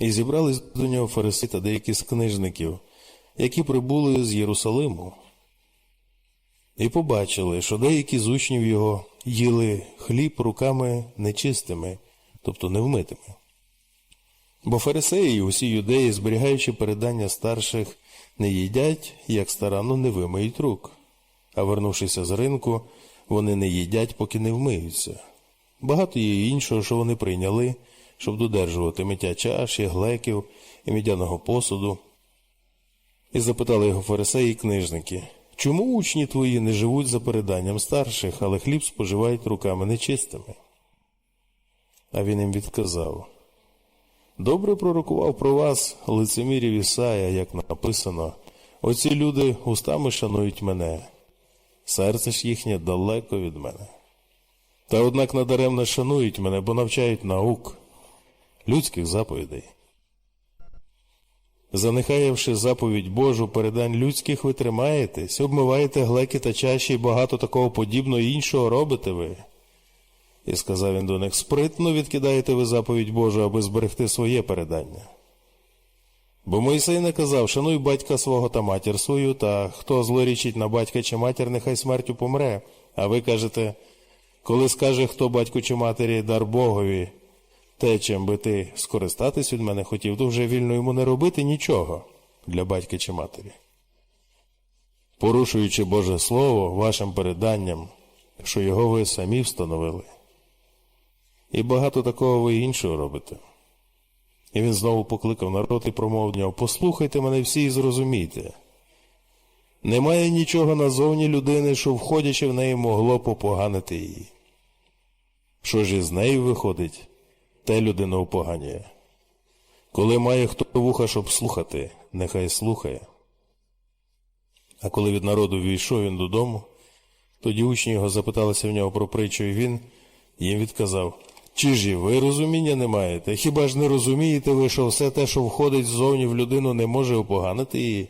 І зібрались до нього фариси та деякі з книжників, які прибули з Єрусалиму. І побачили, що деякі з учнів його їли хліб руками нечистими, тобто невмитими. Бо фарисеї усі юдеї, зберігаючи передання старших, не їдять, як старанно не вимиють рук. А вернувшися з ринку, вони не їдять, поки не вмиються. Багато є іншого, що вони прийняли, щоб додержувати миття чаш, і глеків і мідяного посуду. І запитали його фарисеї і книжники, чому учні твої не живуть за переданням старших, але хліб споживають руками нечистими? А він їм відказав. Добре пророкував про вас лицемірів Ісая, як написано, оці люди устами шанують мене, серце ж їхнє далеко від мене. Та однак надаремно шанують мене, бо навчають наук, людських заповідей. Занехаєвши заповідь Божу передань людських, ви тримаєтесь, обмиваєте глеки та чаші і багато такого подібного іншого робите ви. І сказав він до них, спритно відкидаєте ви заповідь Божу, аби зберегти своє передання. Бо Мойсей наказав, шануй батька свого та матір свою, та хто злорічить на батька чи матір, нехай смертю помре. А ви кажете, коли скаже хто батьку чи матері дар Богові, те, чим би ти скористатись від мене хотів, то вже вільно йому не робити нічого для батька чи матері. Порушуючи Боже Слово вашим переданням, що його ви самі встановили. І багато такого ви іншого робите. І він знову покликав народ і промовив нього, послухайте мене всі і зрозумійте. Немає нічого назовні людини, що, входячи в неї, могло попоганити її. Що ж із нею виходить, те людина упоганює. Коли має хто вуха, щоб слухати, нехай слухає. А коли від народу війшов він додому, тоді учні його запиталися в нього про притчу, і він їм відказав Чи ж і ви розуміння не маєте? Хіба ж не розумієте ви, що все те, що входить ззовні в людину, не може опоганити її?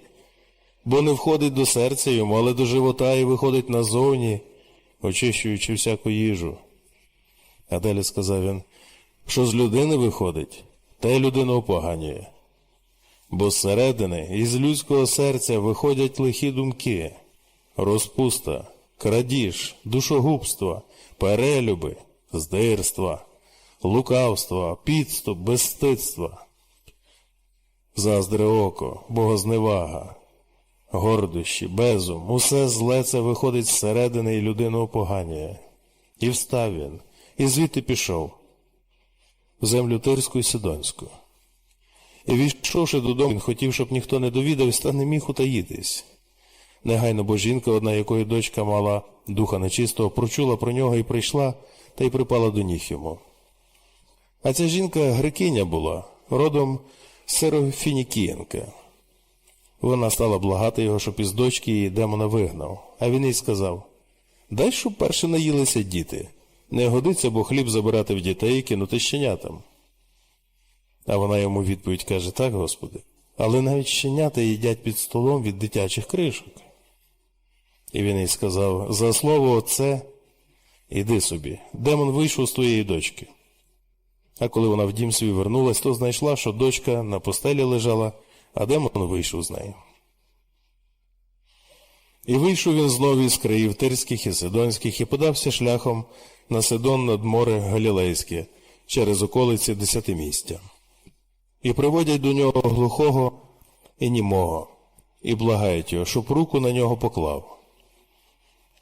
Бо не входить до серця йому, але до живота і виходить назовні, очищуючи всяку їжу. А далі сказав він, що з людини виходить, те людину опоганює. Бо зсередини із людського серця виходять лихі думки, розпуста, крадіж, душогубство, перелюби, здирства, лукавства, підступ, безстидства, заздре око, богозневага, гордощі, безум, усе зле це виходить зсередини і людину опоганює. І встав він, і звідти пішов землю Тирську і Сидонську. І війшовши додому, він хотів, щоб ніхто не довідався, та не міг утаїтись. Негайно бо жінка, одна якої дочка мала духа нечистого, прочула про нього і прийшла та й припала до ніг йому. А ця жінка грекиня була, родом Серофінікієнка. Вона стала благати його, щоб із дочки її демона вигнав, а він їй сказав Дай, щоб перше наїлися діти. Не годиться, бо хліб забирати в дітей і кинути щенятам. А вона йому відповідь каже так, Господи, але навіть щенята їдять під столом від дитячих кришок. І він їй сказав за слово Отце, іди собі, демон вийшов з твоєї дочки. А коли вона в дім свій вернулась, то знайшла, що дочка на постелі лежала, а демон вийшов з нею. І вийшов він знову із країв Тирських і Сидонських і подався шляхом на Сидон над море Галілейське через околиці десятимістя. І приводять до нього глухого і німого, і благають його, щоб руку на нього поклав.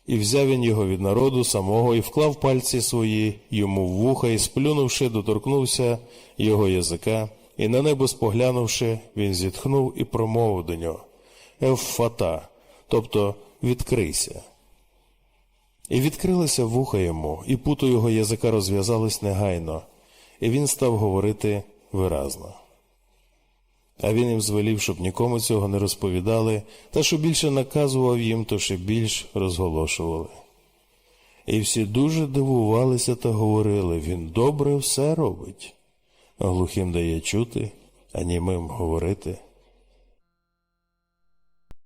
І взяв він його від народу самого і вклав пальці свої йому в вуха, і сплюнувши, доторкнувся його язика, і на небо споглянувши, він зітхнув і промовив до нього Евфата, тобто відкрийся. І відкрилися вуха йому, і путо його язика розв'язались негайно, і він став говорити виразно. А він їм звелів, щоб нікому цього не розповідали, та що більше наказував їм, то ще більш розголошували. І всі дуже дивувалися та говорили він добре все робить, глухим дає чути, а німим говорити.